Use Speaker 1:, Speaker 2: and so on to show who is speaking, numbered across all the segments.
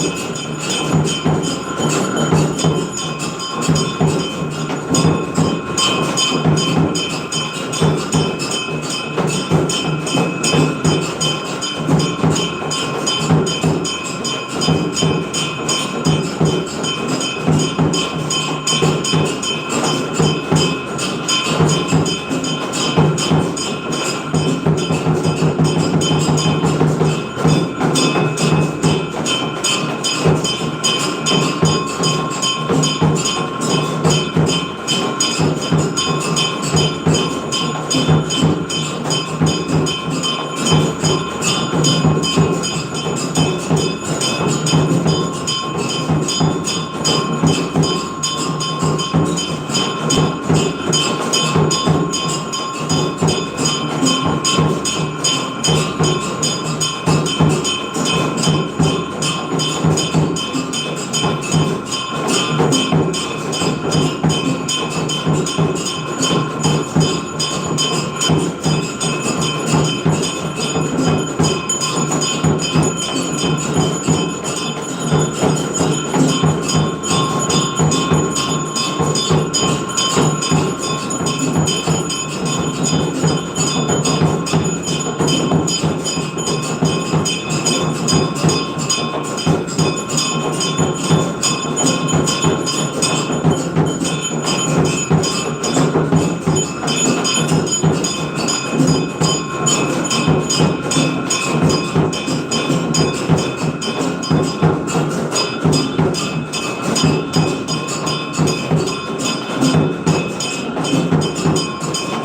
Speaker 1: Thank you.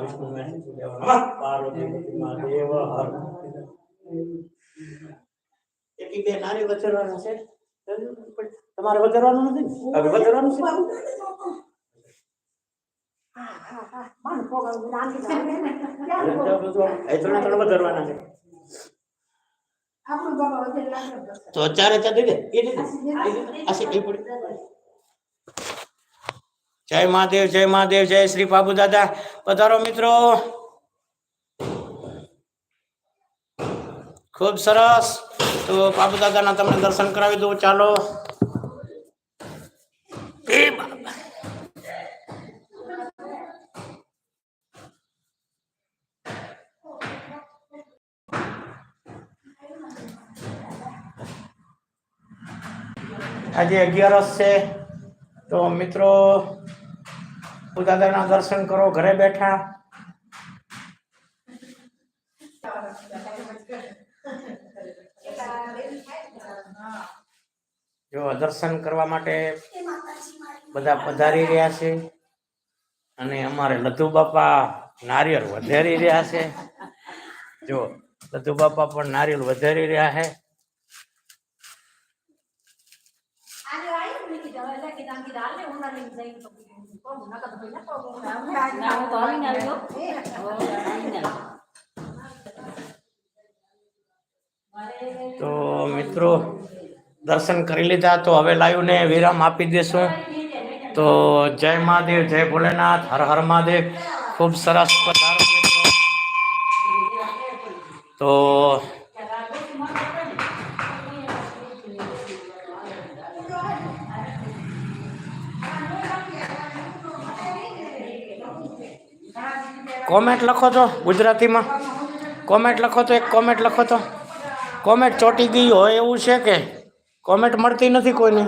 Speaker 1: Vishnu Mahesh દેવ નમઃ. પાર્વતીપતિ મહાદેવ હર. એકી બે નારી વચરવાના છે તમારે વધારવાનું નથી ને? હવે વધારવાનું છે. ત્રણે ત્રણ વચરવાના છે. તો ચારે ચાર દે એ દે એ દઈ દે. આ છે, એ પડી. જય મહાદેવ જય મહાદેવ જય શ્રી બાબુ દાદા. પધારો મિત્રો. ખૂબ સરસ. તો બાબુ દાદાના તમને દર્શન કરાવી દઉં. ચાલો. આજે અગિયારસ છે. તો મિત્રો, દાદાના દર્શન કરો, ઘરે બેઠા. જો, દર્શન કરવા માટે બધા પધારી રહ્યા છે. અને અમારે લધુ બાપા નારિયેળ વધારી રહ્યા છે. જો, લધુ બાપા પણ નારિયેળ વધારી રહ્યા છે. તો મિત્રો, દર્શન કરી લીધા, તો હવે લાઈવ ને વિરામ આપી દેશું. તો જય મહાદેવ, જય ભોલેનાથ, હર હર મહાદેવ. ખૂબ સરસ પધારો તો કોમેન્ટ લખો તો ગુજરાતીમાં. કોમેન્ટ લખો તો એક કોમેન્ટ લખો તો. કોમેન્ટ ચોટી ગઈ હોય એવું છે કે? કોમેન્ટ મળતી નથી કોઈની?